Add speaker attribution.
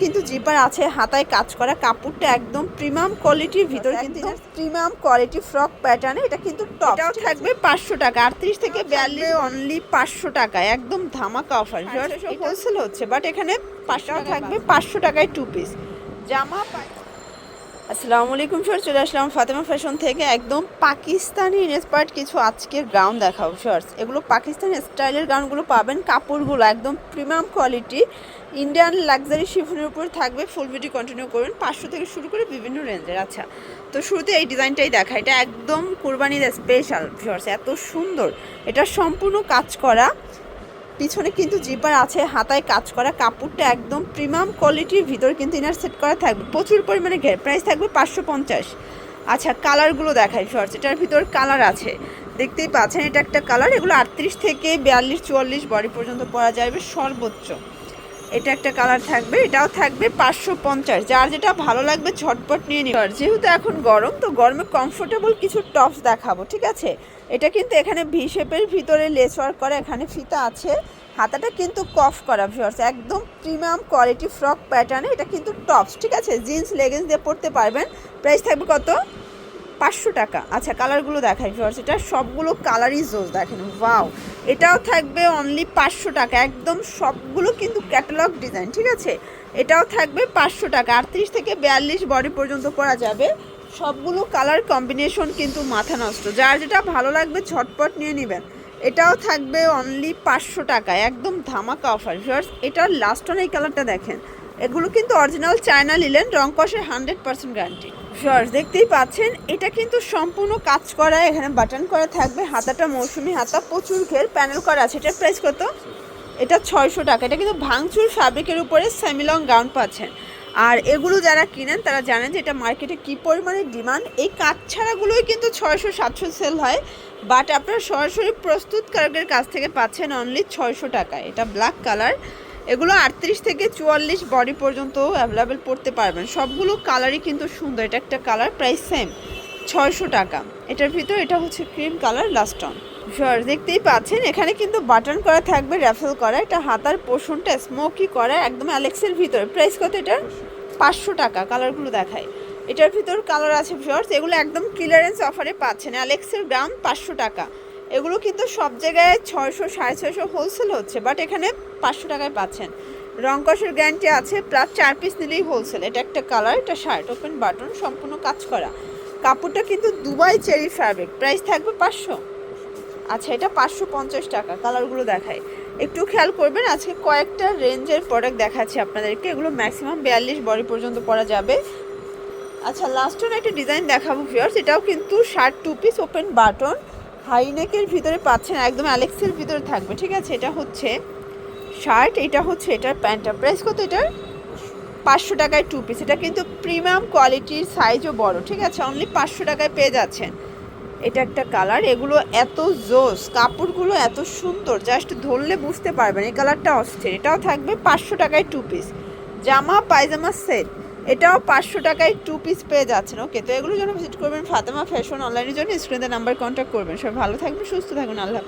Speaker 1: কিন্তু জিপার আছে হাতায় কাজ করা কাপড়টা একদম প্রিমিয়াম কোয়ালিটির ভিতরে কিন্তু প্রিমিয়াম কোয়ালিটি ফ্রক প্যাটার্নে এটা কিন্তু টপ এটাও থাকবে পাঁচশো টাকা আটত্রিশ থেকে বিয়াল্লিশ অনলি পাঁচশো টাকা একদম ধামাকা অফার হোলসেল হচ্ছে বাট এখানে পাঁচশো থাকবে। পাঁচশো টাকায় টু পিস জামা আসসালামু আলাইকুম স্যার চলে আসলাম ফাতেমা ফ্যাশন থেকে। একদম পাকিস্তানি ইন্সপায়ার্ড কিছু আজকের গাউন দেখাও শর্টস এগুলো পাকিস্তানি স্টাইলের গাউনগুলো পাবেন, কাপড়গুলো একদম প্রিমিয়াম কোয়ালিটি। ইন্ডিয়ান লাক্সারি শিফনের উপর থাকবে, ফুল ভিডিও কন্টিনিউ করবেন পাঁচশো থেকে শুরু করে বিভিন্ন রেঞ্জের আচ্ছা। তো শুরুতে এই ডিজাইনটাই দেখা, এটা একদম কুরবানির স্পেশাল শর্টস এত সুন্দর, এটা সম্পূর্ণ কাজ করা। পিছনে কিন্তু জিপার আছে, হাতায় কাজ করা, কাপড়টা একদম প্রিমিয়াম কোয়ালিটির, ভিতর কিন্তু ইনার সেট করা থাকবে। প্রচুর পরিমাণে ঘের, প্রাইস থাকবে পাঁচশো পঞ্চাশ। আচ্ছা কালারগুলো দেখাই শর্টস এটার ভিতর কালার আছে। দেখতেই পাচ্ছেন, এটা একটা কালার, এগুলো আটত্রিশ থেকে বিয়াল্লিশ, চুয়াল্লিশ বডি পর্যন্ত পরা যাবে সর্বোচ্চ। এটা একটা কালার থাকবে, এটাও থাকবে পাঁচশো পঞ্চাশ। যার যেটা ভালো লাগবে ঝটপট নিয়ে নিবার যেহেতু এখন গরম, তো গরমে কমফোর্টেবল কিছু টপস দেখাবো, ঠিক আছে? এটা কিন্তু এখানে ভি শেপের ভিতরে লেস ওয়ার্ক করা, এখানে ফিতা আছে। হাতাটা কিন্তু কফ করা ভিউয়ার্স একদম প্রিমিয়াম কোয়ালিটি ফ্রক প্যাটার্নে এটা কিন্তু টপস ঠিক আছে? জিন্স লেগিংস দিয়ে পরতে পারবেন। প্রাইস থাকবে কত? পাঁচশো টাকা। আচ্ছা কালারগুলো দেখাই ভিউয়ার্স এটা সবগুলো কালারই জোস দেখেন ওয়াও এটাও থাকবে অনলি পাঁচশো টাকা, একদম সবগুলো কিন্তু ক্যাটালগ ডিজাইন ঠিক আছে? এটাও থাকবে পাঁচশো টাকা, আটত্রিশ থেকে বিয়াল্লিশ বডি পর্যন্ত পরা যাবে। সবগুলো কালার কম্বিনেশন কিন্তু মাথা নষ্ট, যার যেটা ভালো লাগবে ঝটপট নিয়ে নেবেন। এটাও থাকবে অনলি পাঁচশো টাকা, একদম ধামাকা অফার ভিউয়ার্স এটার লাস্ট এই কালারটা দেখেন। এগুলো কিন্তু অরিজিনাল চায়না লিলেন রং কষের হান্ড্রেড পার্সেন্ট গ্যারান্টি ভিউয়ার্স দেখতেই পাচ্ছেন, এটা কিন্তু সম্পূর্ণ কাজ করা, এখানে বাটন করা থাকবে, হাতাটা মৌসুমি হাতা, প্রচুর ঘের প্যানেল করা আছে, এটার প্রাইস কত? এটা ছয়শো টাকা, এটা কিন্তু ভাঙচুর ফ্যাব্রিকের উপরে সেমিলং গাউন পাচ্ছেন। আর এগুলো যারা কিনেন, তারা জানেন যে এটা মার্কেটে কী পরিমাণে ডিমান্ড এই কাজ ছাড়াগুলোই কিন্তু ছয়শো, সাতশো সেল হয় বাট আপনারা সরাসরি প্রস্তুতকারকের কাছ থেকে পাচ্ছেন অনলি ছয়শো টাকায়। এটা ব্ল্যাক কালার এগুলো আটত্রিশ থেকে চুয়াল্লিশ বডি পর্যন্ত অ্যাভেলেবেল পড়তে পারবেন। সবগুলো কালারই কিন্তু সুন্দর। এটা একটা কালার প্রাইস সেম ছয়শো টাকা। এটার ভিতর এটা হচ্ছে ক্রিম কালার লাস্ট অন শর দেখতেই পাচ্ছেন, এখানে কিন্তু বাটন করা থাকবে র্যাফেল করা। এটা হাতার পোষণটা স্মোকি করা, একদম অ্যালেক্সের ভিতরে। প্রাইস কত এটার? পাঁচশো টাকা কালারগুলো দেখায়। এটার ভিতর কালার আছে শর্টস এগুলো একদম ক্লিয়ারেন্স অফারে পাচ্ছেন। অ্যালেক্সের গ্রাম পাঁচশো টাকা। এগুলো কিন্তু সব জায়গায় ছয়শো, সাড়ে ছয়শো হোলসেল হচ্ছে বাট এখানে পাঁচশো টাকায় পাচ্ছেন। রংকসের গ্যারান্টি আছে প্লাস চার পিস নিলেই হোলসেল এটা একটা কালার এটা শার্ট ওপেন বাটন সম্পূর্ণ কাজ করা। কাপড়টা কিন্তু দুবাই চেরি ফ্যাব্রিক প্রাইস থাকবে পাঁচশো। আচ্ছা এটা পাঁচশো পঞ্চাশ টাকা কালারগুলো দেখায় একটু খেয়াল করবেন, আজকে কয়েকটা রেঞ্জের প্রোডাক্ট দেখাচ্ছি আপনাদেরকে। এগুলো ম্যাক্সিমাম বিয়াল্লিশ বডি পর্যন্ত পরা যাবে। আচ্ছা লাস্ট একটা ডিজাইন দেখাবো ফিয়ার্স এটাও কিন্তু shirt two piece open button হাইনেকের ভিতরে পাচ্ছেন, একদম অ্যালেক্সের ভিতরে থাকবে, ঠিক আছে? এটা হচ্ছে শার্ট, এটা হচ্ছে এটার প্যান্টটা। প্রাইস কত এটার? পাঁচশো টাকায় টু পিস এটা কিন্তু প্রিমিয়াম কোয়ালিটির সাইজও বড়, ঠিক আছে? অনলি পাঁচশো টাকায় পেয়ে যাচ্ছেন। এটা একটা কালার এগুলো এত জোস, কাপড়গুলো এত সুন্দর জাস্ট ধরলে বুঝতে পারবেন। এই কালারটা অস্থির। এটাও থাকবে পাঁচশো টাকায় টু পিস জামা, পায়জামা সেট এটাও পাঁচশো টাকায় টু পিস পেয়ে যাচ্ছেন ওকে তো এগুলো যেন ভিজিট করবেন ফাতেমা ফ্যাশন অনলাইনের জন্য স্ক্রিনে নাম্বার কন্ট্যাক্ট করবেন সবাই ভালো থাকবেন, সুস্থ থাকুন আল্লাহ।